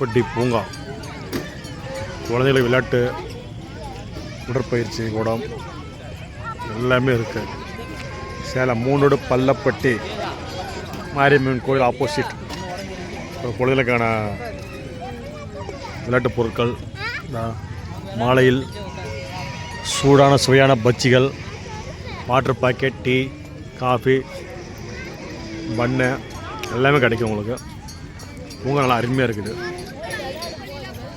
பட்டி பூங்கா. குழந்தைகளுக்கு விளையாட்டு உடற்பயிற்சி கூடம். எல்லாமே இருக்குது சேலம் மூணோடு பள்ளப்பட்டி மாரியம்மன் கோயில் ஆப்போசிட் குழந்தைகளுக்கான விளையாட்டு பொருட்கள் மாலையில் சூடான சுவையான பஜ்ஜிகள் வாட்டர் பாக்கெட் டீ காஃபி பண்ணை எல்லாமே கிடைக்கும் உங்களுக்கு. பூங்கா நல்லா அருமையாக இருக்குது.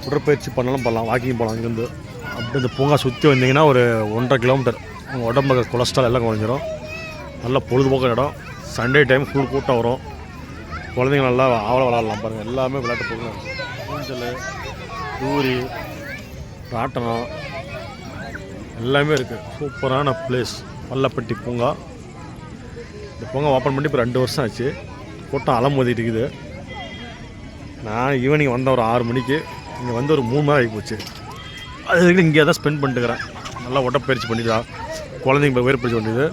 உடற்பயிற்சி பண்ணலாம் பண்ணலாம் வாக்கிங் போகலாம் இங்கேருந்து அப்படி இந்த பூங்கா சுற்றி வந்தீங்கன்னா ஒரு ஒன்றரை கிலோமீட்டர் உங்கள் உடம்புல கொலஸ்ட்ரால் எல்லாம் குறைஞ்சிரும். நல்லா பொழுதுபோக்கு இடம். சண்டே டைம் ஃபுல் கூட்டம் வரும். குழந்தைங்க நல்லா ஆவலை விளாட்லாம் பாருங்கள் எல்லாமே விளையாட்டு போகலாம் ஊஞ்சல் தூரி ராட்டனம் எல்லாமே இருக்குது சூப்பரான பிளேஸ் பள்ளப்பட்டி பூங்கா. இந்த பூங்கா ஓப்பன் பண்ணி இப்போ ரெண்டு வருஷம் ஆச்சு. கூட்டம் அலம் மோதிட்டு இருக்குது. நான் ஈவினிங் வந்த ஒரு ஆறு மணிக்கு. இங்கே வந்து ஒரு மூணு நாள் ஆகி போச்சு. அது வரைக்கும் இங்கே தான் ஸ்பெண்ட் பண்ணிட்டுக்கிறேன் நல்லா உடற்பயிற்சி பண்ணிக்கலாம் குழந்தைங்க உயர் பயிற்சி பண்ணிது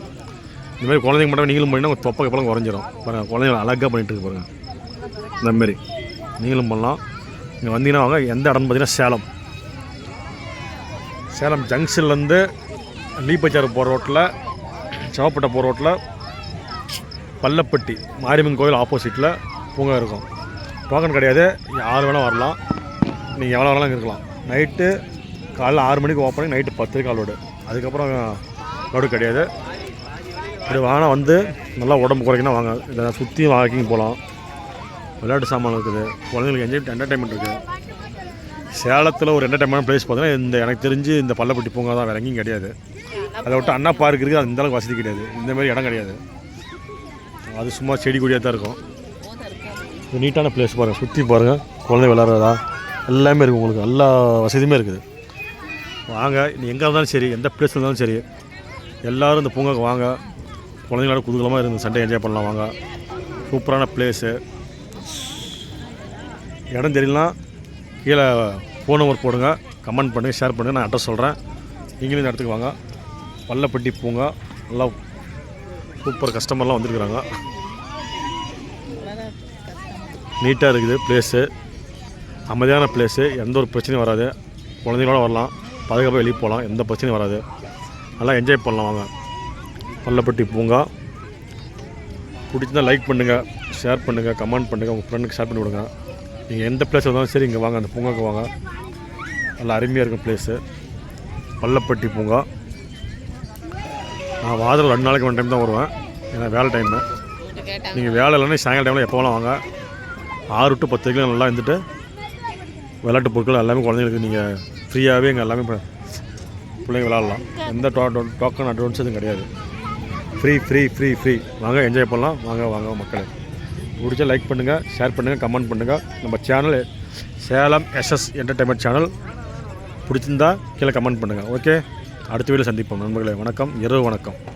இந்த மாதிரி குழந்தைங்க மட்டும் நீங்களும் பண்ணினா உங்கள் தொப்பை கப்பலாம் குறைஞ்சிரும். பாருங்கள் குழந்தைங்க அழகாக பண்ணிட்டு இருக்கு பாருங்கள் இந்தமாரி நீங்களும் பண்ணலாம். இங்கே வந்தீங்கன்னா வாங்க எந்த இடம்னு பார்த்தீங்கன்னா சேலம். சேலம் ஜங்ஷன்லேருந்து லீப்பச்சாறு போகிற ரோட்டில் சவப்பட்டை போகிற ரோட்டில் பள்ளப்பட்டி மாரியம்மன் கோயில் ஆப்போசிட்டில் பூங்கா இருக்கும். டோக்கன் கிடையாது. யார் வேணால் வரலாம். நீங்கள் எவ்வளோ வேணாலும் இருக்கலாம். நைட்டு காலைல ஆறு மணிக்கு ஓப்பனிங் நைட்டு பத்து கால் லோடு அதுக்கப்புறம் லோடு கிடையாது. இப்படி வாங்கினா வந்து நல்லா உடம்பு குறைக்கணும் வாங்க. இதை சுற்றி வாக்கிங் போகலாம் விளையாட்டு சாமான் இருக்குது. குழந்தைங்களுக்கு என்ஜாய் என்டர்டைன்மெண்ட் இருக்குது சேலத்தில் ஒரு என்டர்டைன்மெண்ட் பிளேஸ் பார்த்தீங்கன்னா இந்த எனக்கு தெரிஞ்சு இந்த பள்ளப்பட்டி பூங்கா தான் வேறு எங்கேயும் கிடையாது. அதை விட்டு அண்ணா பார்க் இருக்குது அது இந்த அளவுக்கு வசதி கிடையாது. இந்தமாரி இடம் கிடையாது. அது சும்மா செடி கொடியாக தான் இருக்கும். இது நீட்டான பிளேஸ் பாருங்கள் சுற்றி பாருங்கள் குழந்தை விளாட்றதா எல்லாமே இருக்குது உங்களுக்கு. எல்லா வசதியுமே இருக்குது. வாங்க. நீ எங்கே இருந்தாலும் சரி எந்த பிளேஸ் இருந்தாலும் சரி எல்லோரும் இந்த பூங்காக்கு வாங்க. குழந்தைங்களோட குதூகலமாக இருந்து சண்டை என்ஜாய் பண்ணலாம் வாங்க. சூப்பரான பிளேஸு இடம் தெரியலனா கீழே ஃபோன் நம்பர் போடுங்க. கமெண்ட் பண்ணுங்கள் ஷேர் பண்ணுங்கள் நான் அட்ரஸ் சொல்கிறேன் நீங்களும் இந்த இடத்துக்கு வாங்க. பள்ளப்பட்டி பூங்கா. நல்லா சூப்பர் கஸ்டமர்லாம் வந்திருக்கிறாங்க. நீட்டாக இருக்குது பிளேஸு அமைதியான பிளேஸு எந்த ஒரு பிரச்சனையும் வராது. குழந்தைங்களோட வரலாம். பாதுகாப்பாக வெளியே போகலாம் எந்த பிரச்சனையும் வராது. நல்லா என்ஜாய் பண்ணலாம் வாங்க. பள்ளப்பட்டி பூங்கா. பிடிச்சிருந்தா லைக் பண்ணுங்கள் ஷேர் பண்ணுங்கள் கமெண்ட் பண்ணுங்கள் உங்கள் ஃப்ரெண்டுக்கு ஷேர் பண்ணி விடுங்க நீங்கள் எந்த பிளேஸ் வந்தாலும் சரி இங்கே வாங்க. அந்த பூங்காக்கு வாங்க. நல்லா அருமையாக இருக்கும் பிளேஸு பள்ளப்பட்டி பூங்கா. நான் வாரத்தில் ரெண்டு நாளைக்கு ஒன் டைம் தான் வருவேன். ஏன்னா வேலை டைமு நீங்கள் வேலை இல்லைன்னா சாயங்காலம் டைமில் எப்போ வேணால் வாங்க. ஆறு டு பத்து வரைக்கும் நல்லா இருந்துட்டு விளையாட்டு பொருட்கள் எல்லாமே குழந்தைங்களுக்கு நீங்கள் ஃப்ரீயாகவே இங்கே எல்லாமே பிள்ளைங்க விளாட்லாம் எந்த டோ டோக்கன் அட்வான்ஸ் எதுவும் கிடையாது. ஃப்ரீ ஃப்ரீ ஃப்ரீ ஃப்ரீ வாங்க என்ஜாய் பண்ணலாம். வாங்க வாங்க மக்களே. பிடிச்சா லைக் பண்ணுங்கள் ஷேர் பண்ணுங்கள் கமெண்ட் பண்ணுங்கள் நம்ம channel Salem SS entertainment channel பிடிச்சிருந்தா கீழே கமெண்ட் பண்ணுங்கள் ஓகே அடுத்த வீடியோ சந்திப்போம். நண்பர்களே வணக்கம். இரவு வணக்கம்.